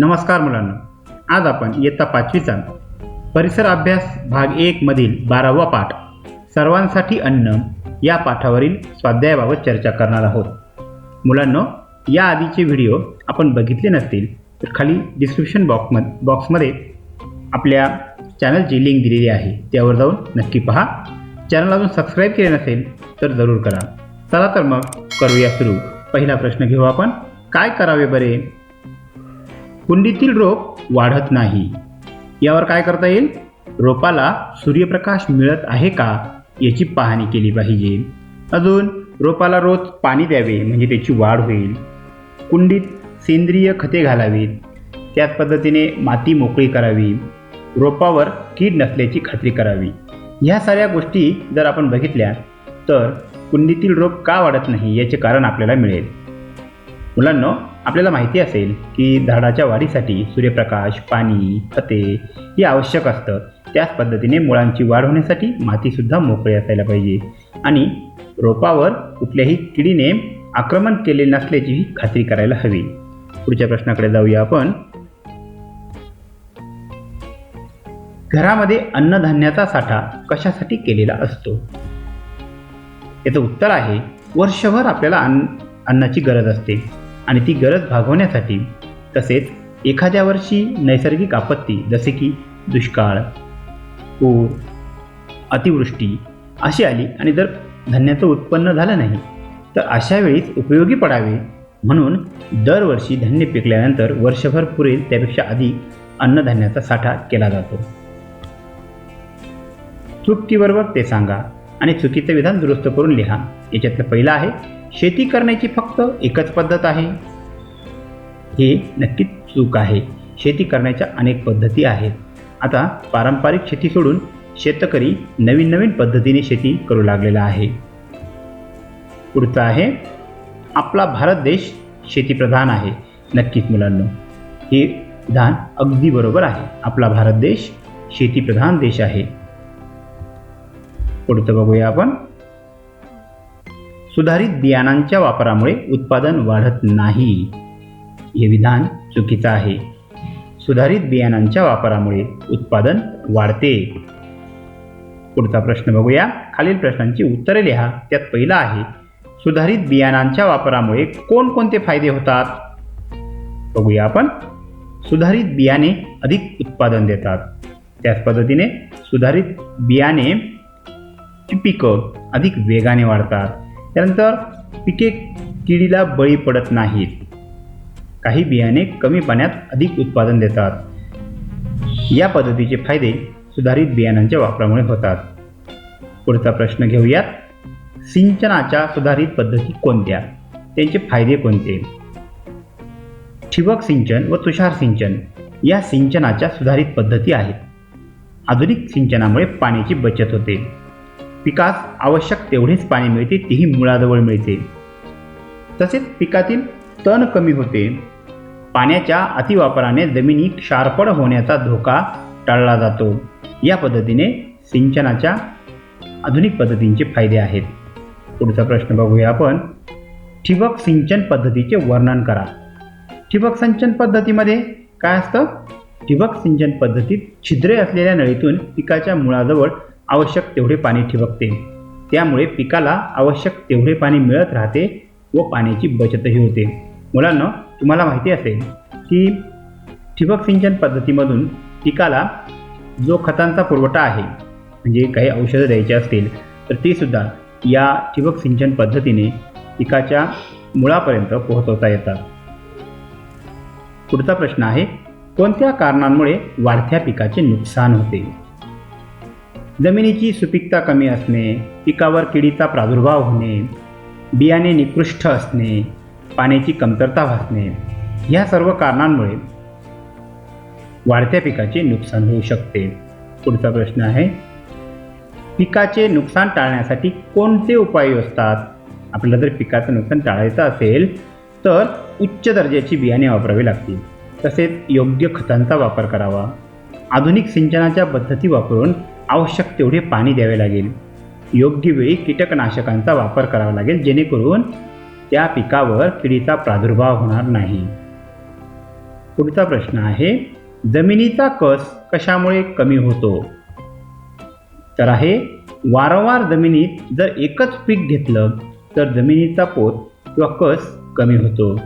नमस्कार मुलांना. आज आपण इयत्ता पाचवीचा परिसर अभ्यास भाग एक मधील बारावा पाठ सर्वांसाठी अन्न या पाठावरील स्वाध्यायाबाबत चर्चा करणार आहोत. मुलांनो या आधीचे व्हिडिओ आपण बघितले नसतील तर खाली डिस्क्रिप्शन बॉक्सम बॉक्समध्ये आपल्या चॅनलची लिंक दिलेली आहे त्यावर जाऊन नक्की पहा. चॅनल अजून सबस्क्राईब केले नसेल तर जरूर करा. चला तर मग करूया सुरू. पहिला प्रश्न घेऊ आपण. काय करावे बरे? कुंडीतील रोप वाढत नाही. यावर काय करता येईल? रोपाला सूर्यप्रकाश मिळत आहे का याची पाहणी केली पाहिजे. अजून रोपाला रोज पाणी द्यावे म्हणजे त्याची वाढ होईल. कुंडीत सेंद्रिय खते घालावीत. त्याच पद्धतीने माती मोकळी करावी. रोपावर कीड नसल्याची खात्री करावी. ह्या साऱ्या गोष्टी जर आपण बघितल्या तर कुंडीतील रोप का वाढत नाही याचे कारण आपल्याला मिळेल. मुलांनो आपल्याला माहिती असेल की झाडाच्या वाढीसाठी सूर्यप्रकाश पाणी खते हे आवश्यक असतं. त्याच पद्धतीने मुळांची वाढ होण्यासाठी मातीसुद्धा मोकळी असायला पाहिजे. आणि रोपावर कुठल्याही किडीने आक्रमण केले नसल्याचीही खात्री करायला हवी. पुढच्या प्रश्नाकडे जाऊया आपण. घरामध्ये अन्नधान्याचा साठा कशासाठी केलेला असतो? याचं उत्तर आहे वर्षभर आपल्याला अन्न अन्नाची गरज असते. आणि ती गरज भागवण्यासाठी तसेच एखाद्या वर्षी नैसर्गिक आपत्ती जसे की दुष्काळ पूर अतिवृष्टी अशी आली आणि जर धान्याचं उत्पन्न झालं नाही तर अशा वेळीच उपयोगी पडावे. म्हणून दरवर्षी धान्य पिकल्यानंतर वर्षभर पुरेल त्यापेक्षा अधिक अन्नधान्याचा साठा केला जातो. चुकीबरोबर ते सांगा. आणि चुकीचं विधान दुरुस्त करून लिहा. याच्यातलं पहिलं आहे शेती करण्याची फक्त एकच पद्धत आहे. हे नक्कीच चूक आहे. शेती करण्याच्या अनेक पद्धती आहेत. आता पारंपरिक शेती सोडून शेतकरी नवीन नवीन पद्धतीने शेती करू लागलेला आहे. पुढचं आहे आपला भारत देश शेतीप्रधान आहे. नक्कीच मुलांनो हे विधान अगदी बरोबर आहे. आपला भारत देश शेतीप्रधान देश आहे. पुढचं बघूया आपण. सुधारित बियाणांच्या वापरामुळे उत्पादन वाढत नाही. हे विधान चुकीचं आहे. सुधारित बियाणांच्या वापरामुळे उत्पादन वाढते. पुढचा प्रश्न बघूया. खालील प्रश्नांची उत्तरे लिहा. त्यात पहिला आहे सुधारित बियाणांच्या वापरामुळे कोणकोणते फायदे होतात? बघूया आपण. सुधारित बियाणे अधिक उत्पादन देतात. त्याच पद्धतीने सुधारित बियाणे ची पिकं अधिक वेगाने वाढतात. त्यानंतर पिके किडीला बळी पडत नाहीत. काही बियाणे कमी पाण्यात अधिक उत्पादन देतात. या पद्धतीचे फायदे सुधारित बियाणांच्या वापरामुळे होतात. पुढचा प्रश्न घेऊयात. सिंचनाच्या सुधारित पद्धती कोणत्या? त्यांचे फायदे कोणते? ठिबक सिंचन व तुषार सिंचन या सिंचनाच्या सुधारित पद्धती आहेत. आधुनिक सिंचनामुळे पाण्याची बचत होते. पिकास आवश्यक तेवढेच पाणी मिळते तेही मुळाजवळ मिळते. तसेच पिकातील तण कमी होते. पाण्याच्या अतिवापराने जमिनी क्षारपड होण्याचा धोका टाळला जातो. या पद्धतीने सिंचनाच्या आधुनिक पद्धतींचे फायदे आहेत. पुढचा प्रश्न बघूया आपण. ठिबक सिंचन पद्धतीचे वर्णन करा. ठिबक सिंचन पद्धतीमध्ये काय असतं? ठिबक सिंचन पद्धतीत छिद्रे असलेल्या नळीतून पिकाच्या मुळाजवळ आवश्यक तेवढे पाणी ठिबकते. त्यामुळे पिकाला आवश्यक तेवढे पाणी मिळत राहते व पाण्याची बचतही होते. मुलांना तुम्हाला माहिती असेल की ठिबक सिंचन पद्धतीमधून पिकाला जो खतांचा पुरवठा आहे म्हणजे काही औषधं द्यायची असतील तर ती सुद्धा या ठिबक सिंचन पद्धतीने पिकाच्या मुळापर्यंत पोहोचवता येतात. पुढचा प्रश्न आहे कोणत्या कारणांमुळे वाढत्या पिकाचे नुकसान होते? जमिनीची सुपीकता कमी असणे पिकावर किडीचा प्रादुर्भाव होणे बियाणे निकृष्ट असणे पाण्याची कमतरता भासणे ह्या सर्व कारणांमुळे वाढत्या पिकाचे नुकसान होऊ शकते. पुढचा प्रश्न आहे पिकाचे नुकसान टाळण्यासाठी कोणते उपाय असतात? आपल्याला जर पिकाचं नुकसान टाळायचं असेल तर उच्च दर्जाची बियाणे वापरावी लागतील. तसेच योग्य खतांचा वापर करावा. आधुनिक सिंचनाच्या पद्धती वापरून आवश्यक तेवढे पाणी द्यावे लागेल. योग्य वेळी कीटकनाशकांचा वापर करावा लागेल जेणेकरून त्या पिकावर किडीचा प्रादुर्भाव होणार नाही. पुढचा प्रश्न आहे जमिनीचा कस कशामुळे कमी होतो? तर आहे वारंवार जमिनीत जर एकच पीक घेतलं तर जमिनीचा पोत किंवा कस कमी होतो.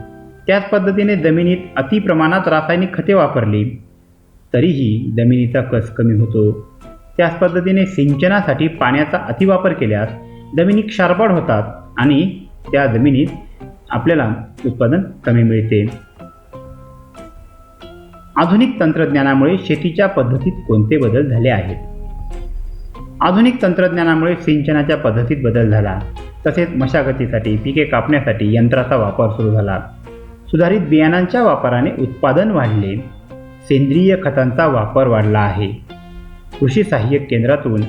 त्याच पद्धतीने जमिनीत अति प्रमाणात रासायनिक खते वापरली तरीही जमिनीचा कस कमी होतो. त्याच पद्धतीने सिंचनासाठी पाण्याचा अतिवापर केल्यास जमिनी क्षारपड होतात आणि त्या जमिनीत आपल्याला उत्पादन कमी मिळते. आधुनिक तंत्रज्ञानामुळे शेतीच्या पद्धतीत कोणते बदल झाले आहेत? आधुनिक तंत्रज्ञानामुळे सिंचनाच्या पद्धतीत बदल झाला तसेच मशागतीसाठी पिके कापण्यासाठी यंत्राचा वापर सुरू झाला. सुधारित बियाणांच्या वापराने उत्पादन वाढले. सेंद्रिय खतांचा वापर वाढला आहे. कृषी सहाय्यक केंद्रातून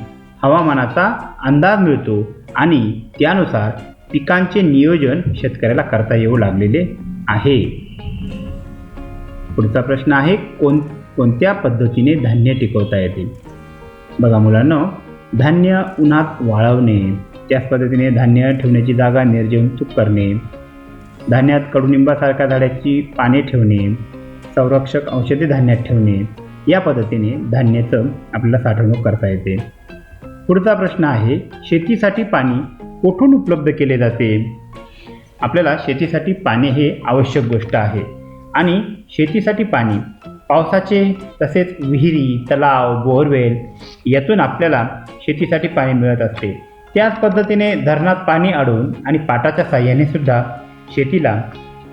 हवामानाचा अंदाज मिळतो आणि त्यानुसार पिकांचे नियोजन शेतकऱ्याला करता येऊ लागलेले आहे. पुढचा प्रश्न आहे कोण कोणत्या पद्धतीने धान्य टिकवता येते? बघा मुलांना धान्य उन्हात वाळवणे त्याच पद्धतीने धान्य ठेवण्याची जागा निर्जंतुक करणे धान्यात कडुनिंबासारख्या झाडाची पाने ठेवणे संरक्षक औषधी धान्यात ठेवणे या पद्धतीने धान्याचं आपल्याला साठवणूक करता येते. पुढचा प्रश्न आहे शेतीसाठी पाणी कुठून उपलब्ध केले जाते? आपल्याला शेतीसाठी पाणी हे आवश्यक गोष्ट आहे. आणि शेतीसाठी पाणी पावसाचे तसेच विहिरी तलाव बोरवेल यातून आपल्याला शेतीसाठी पाणी मिळत असते. त्याच पद्धतीने धरणात पाणी अडवून आणि पाटाच्या साह्याने सुद्धा शेतीला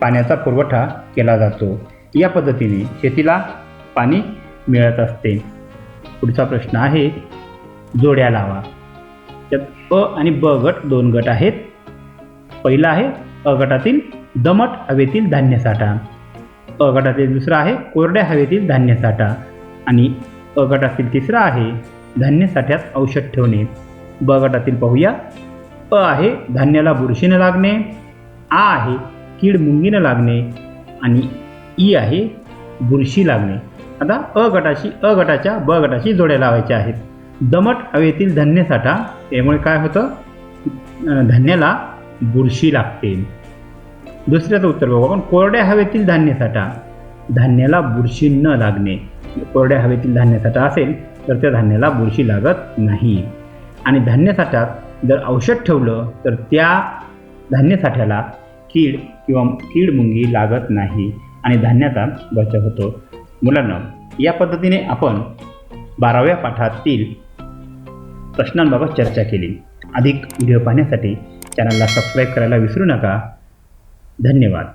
पाण्याचा पुरवठा केला जातो. या पद्धतीने शेतीला पाणी मिळत असते. पुढचा प्रश्न आहे जोड्या लावा. त्यात अ आणि ब गट दोन गट आहेत. पहिला आहे अ गटातील दमट हवेतील धान्य साठा. अ गटातील दुसरा आहे कोरड्या हवेतील धान्य साठा. आणि अ गटातील तिसरा आहे धान्य साठ्यात औषध ठेवणे. ब गटातील पाहूया. अ आहे धान्याला बुरशीनं लागणे. आ आहे कीड मुंगीनं लागणे. आणि ई आहे बुरशी लागणे. आता अ गटाशी अ गटाच्या ब गटाशी जोड्या लावायच्या आहेत. दमट हवेतील धान्य साठा त्यामुळे काय होतं? धान्याला बुरशी लागते. दुसऱ्याचं उत्तर बघू आपण. कोरड्या हवेतील धान्य साठा धान्याला बुरशी न लागणे. कोरड्या हवेतील धान्य साठा असेल तर त्या धान्याला बुरशी लागत नाही. आणि धान्य साठ्यात जर औषध ठेवलं तर त्या धान्य साठ्याला कीड किंवा कीड मुंगी लागत नाही. आणि धान्याचा बचाव होतो. मुलांना या पद्धतीने आपण बाराव्या पाठातील प्रश्नांबाबत चर्चा केली. अधिक व्हिडिओ पाहण्यासाठी चॅनलला सबस्क्राईब करायला विसरू नका. धन्यवाद.